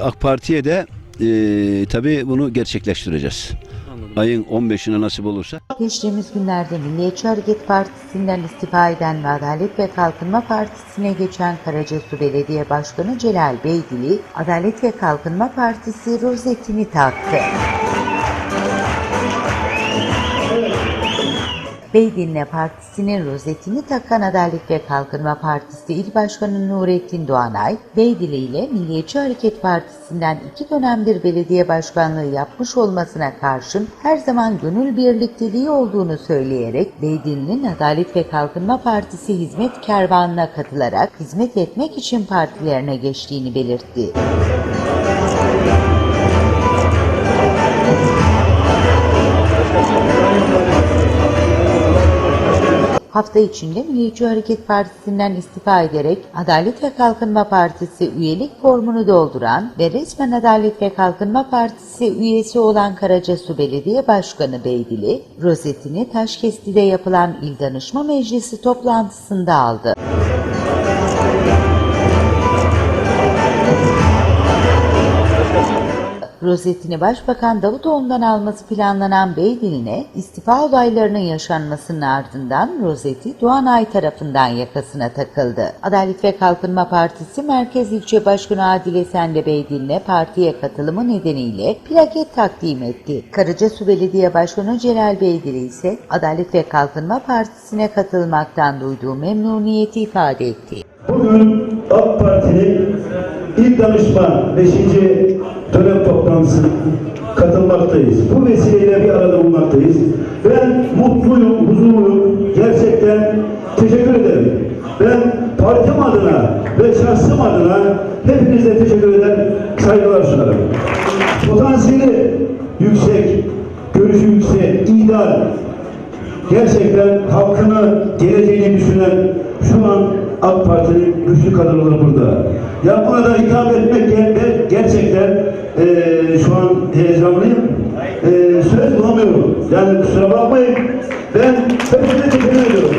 AK Parti'ye de e, tabii bunu gerçekleştireceğiz. Ayın 15'ine nasip olursa. Geçtiğimiz günlerde Milliyetçi Hareket Partisi'nden istifa eden ve Adalet ve Kalkınma Partisi'ne geçen Karacasu Belediye Başkanı Celal Beydili, Adalet ve Kalkınma Partisi rozetini taktı. Beydinle Partisi'nin rozetini takan Adalet ve Kalkınma Partisi İl Başkanı Nurettin Doğanay, Beydili ile Milliyetçi Hareket Partisi'nden iki dönemdir belediye başkanlığı yapmış olmasına karşın her zaman gönül birlikteliği olduğunu söyleyerek Beydinli'nin Adalet ve Kalkınma Partisi hizmet kervanına katılarak hizmet etmek için partilerine geçtiğini belirtti. Hafta içinde Milliyetçi Hareket Partisi'nden istifa ederek Adalet ve Kalkınma Partisi üyelik formunu dolduran ve resmen Adalet ve Kalkınma Partisi üyesi olan Karacasu Belediye Başkanı Beydili, rozetini Taşkesti'de yapılan İl Danışma Meclisi toplantısında aldı. Rozetini Başbakan Davutoğlu'ndan alması planlanan Beydin'e istifa olaylarının yaşanmasının ardından rozeti Doğanay tarafından yakasına takıldı. Adalet ve Kalkınma Partisi Merkez İlçe Başkanı Adile Sende Beydin'le partiye katılımı nedeniyle plaket takdim etti. Karacasu Belediye Başkanı Celal Beydili ise Adalet ve Kalkınma Partisi'ne katılmaktan duyduğu memnuniyeti ifade etti. Bugün AK Parti'nin ilk danışma 5. dönem toplantısına katılmaktayız. Bu vesileyle bir arada bulunmaktayız. Ben mutluyum, huzurluyum. Gerçekten teşekkür ederim. Ben partim adına ve şahsım adına hepinize teşekkür eder, saygılar sunarım. Potansiyeli yüksek, görüşü yüksek, ideal, gerçekten halkını, geleceğini düşünen şu an AK Parti'nin güçlü kadroları burada. Ya buna da hitap etmek ger- ger- gerçekten eee, şu an heyecanlıyım. Eee söz bulamıyorum. Yani kusura bakmayın. Ben hepinize teşekkür ediyorum.